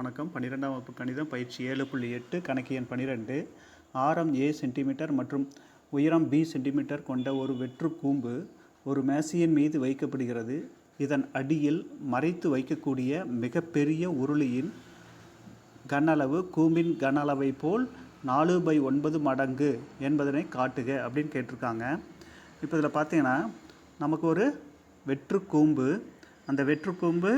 வணக்கம். பன்னிரெண்டாம் வகுப்பு கணிதம் பயிற்சி ஏழு புள்ளி எட்டு கணக்கு எண் பன்னிரெண்டு. ஆரம் ஏ சென்டிமீட்டர் மற்றும் உயரம் பி சென்டிமீட்டர் கொண்ட ஒரு வெற்று கூம்பு ஒரு மேசையின் மீது வைக்கப்படுகிறது. இதன் அடியில் மறைத்து வைக்கக்கூடிய மிகப்பெரிய உருளியின் கன அளவு கூம்பின் கனளவை போல் நாலு பை ஒன்பது மடங்கு என்பதனை காட்டுக அப்படின்னு கேட்டிருக்காங்க. இப்போ இதில் பார்த்தீங்கன்னா நமக்கு ஒரு வெற்று கூம்பு. அந்த வெற்று கூம்பு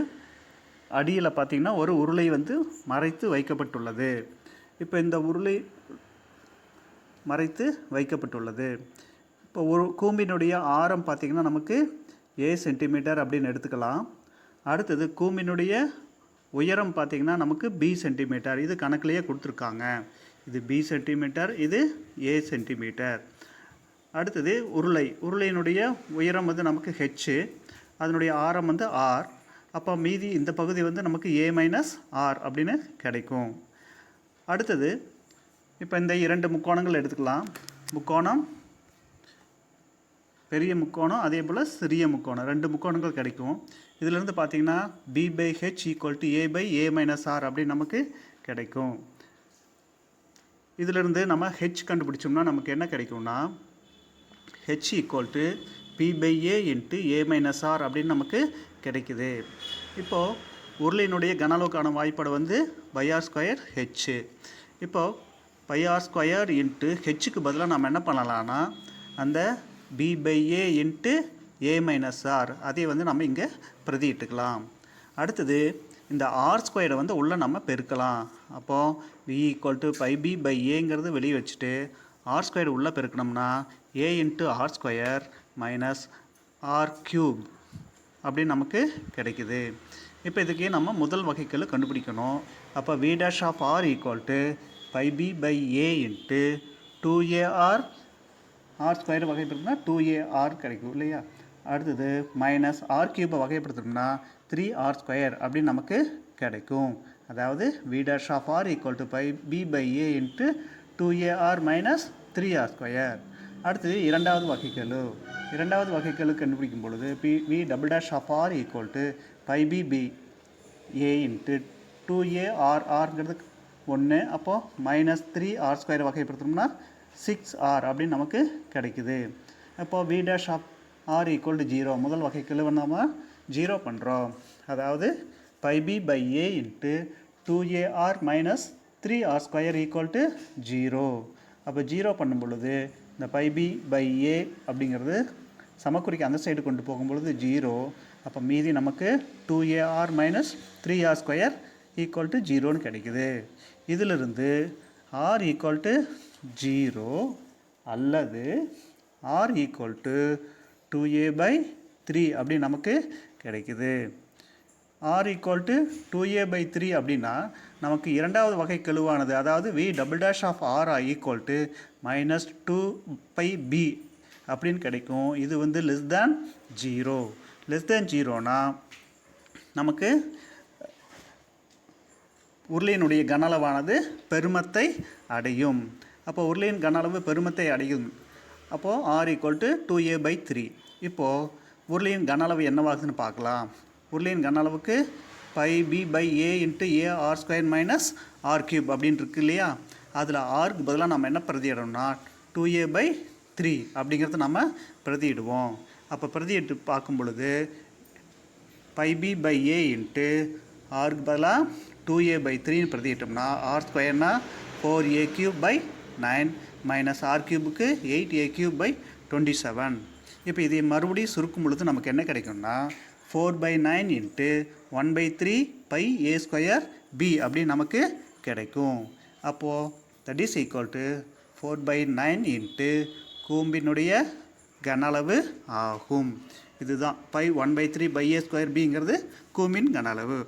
அடியில் பார்த்தீங்கன்னா ஒரு உருளை வந்து மறைத்து வைக்கப்பட்டுள்ளது. இப்போ இந்த உருளை மறைத்து வைக்கப்பட்டுள்ளது. இப்போ ஒரு கூம்பினுடைய ஆரம் பார்த்திங்கன்னா நமக்கு ஏ சென்டிமீட்டர் அப்படின்னு எடுத்துக்கலாம். அடுத்தது கூம்பினுடைய உயரம் பார்த்திங்கன்னா நமக்கு பி சென்டிமீட்டர். இது கணக்குலேயே கொடுத்துருக்காங்க. இது பி சென்டிமீட்டர் இது ஏ சென்டிமீட்டர். அடுத்தது உருளை. உருளையினுடைய உயரம் வந்து நமக்கு ஹெச்சு அதனுடைய ஆரம் வந்து ஆர் அப்போ மீதி இந்த பகுதி வந்து நமக்கு ஏ மைனஸ் ஆர் அப்படின்னு கிடைக்கும். அடுத்தது இப்போ இந்த இரண்டு முக்கோணங்கள் எடுத்துக்கலாம். முக்கோணம் பெரிய முக்கோணம் அதே போல் சிறிய முக்கோணம். ரெண்டு முக்கோணங்கள் கிடைக்கும். இதிலேருந்து பார்த்தீங்கன்னா B by H equal to A by A minus R அப்படின்னு நமக்கு கிடைக்கும். இதிலிருந்து நம்ம ஹெச் கண்டுபிடிச்சோம்னா நமக்கு என்ன கிடைக்கும்னா H equal to B by A into A minus R அப்படின்னு நமக்கு கிடைக்குது. இப்போது உருளையினுடைய கன அளவுக்கான வாய்ப்பாடு வந்து பைஆர் ஸ்கொயர் ஹெச்சு இப்போது பைஆர் ஸ்கொயர் இன்ட்டு ஹெச்சுக்கு பதிலாக நம்ம என்ன பண்ணலாம்னா அந்த b by a into a minus r அதை வந்து நம்ம இங்கே பிரதியிட்டுக்கலாம். அடுத்தது இந்த ஆர் ஸ்கொயரை வந்து உள்ளே நம்ம பெருக்கலாம். அப்போது v equal to pi b by ஏங்கிறது வெளியே வச்சுட்டு ஆர் ஸ்கொயர் உள்ளே பெருக்கணும்னா a into r square minus r cube அப்படின்னு நமக்கு கிடைக்குது. இப்போ இதுக்கு நம்ம முதல் வகைக்கெழு கண்டுபிடிக்கணும். அப்போ V dash of R equal to pi B by A into two AR R square வகைப்படுத்தினா two AR கிடைக்கும் இல்லையா? அடுத்தது மைனஸ் ஆர் கியூபை வகைப்படுத்தணும்னா த்ரீ ஆர் ஸ்கொயர் அப்படின்னு நமக்கு கிடைக்கும். அதாவது v dash of r equal to pi b by a into two a r minus three r square அடுத்தது இரண்டாவது வகைக்கெழு. இரண்டாவது வகைக்கெழு கண்டுபிடிக்கும் பொழுது b v double dash of r equal to pi b B A into two A R ஆர்ங்கிறது ஒன்று அப்போது minus three R square வகைப்படுத்தணும்னா சிக்ஸ் ஆர் அப்படின்னு நமக்கு கிடைக்குது. அப்போது V dash of R equal to zero முதல் வகைக்கெழு நம்ம ஜீரோ பண்ணுறோம் அதாவது pi b by a into two a r minus three r square equal to zero அப்போ ஜீரோ பண்ணும் பொழுது இந்த பை பி பை ஏ அப்படிங்கிறது சமக்குறிக்கு அந்த சைடு கொண்டு போகும்பொழுது ஜீரோ அப்போ மீதி நமக்கு two a r minus three r square equal to ஜீரோன்னு கிடைக்குது. இதிலிருந்து ஆர் ஈக்குவல் டு ஜீரோ அல்லது r equal to two a by three அப்படி நமக்கு கிடைக்குது. R equal to two a by three அப்படின்னா நமக்கு இரண்டாவது வகை கெழுவானது. அதாவது v double dash of r equal to minus two pi b அப்படின்னு கிடைக்கும். இது வந்து less than zero less than ஜீரோனா நமக்கு உருளையினுடைய கன அளவானது பெருமத்தை அடையும். அப்போ உருளையின் கன அளவு பெருமத்தை அடையும். அப்போது r equal to two a by three இப்போது உருளையின் கனளவு என்னவாகுதுன்னு பார்க்கலாம். உருளையின் கன அளவுக்கு pi b by a into a r square minus r cube அப்படின்னு இருக்கு இல்லையா? அதில் ஆருக்கு பதிலாக நம்ம என்ன பிரதியிடணும்னா டூ ஏ பை த்ரீ அப்படிங்கிறத நம்ம பிரதியிடுவோம். அப்போ பிரதியிட்டு பார்க்கும் பொழுது pi b by a into ஆருக்கு பதிலாக டூ ஏ பை த்ரீன்னு பிரதியிட்டோம்னா R ஸ்கொயர்னா four a cube by nine minus r கியூபுக்கு eight a cube by twenty seven இப்போ இதை மறுபடியும் சுருக்கும் பொழுது நமக்கு என்ன கிடைக்கும்னா four by nine into one by three pi a square b அப்படின்னு நமக்கு கிடைக்கும். அப்போது that is equal to four by nine into கூம்பினுடைய கன அளவு ஆகும். இதுதான் pi one by three pi a square பிங்கிறது கூம்பின் கன அளவு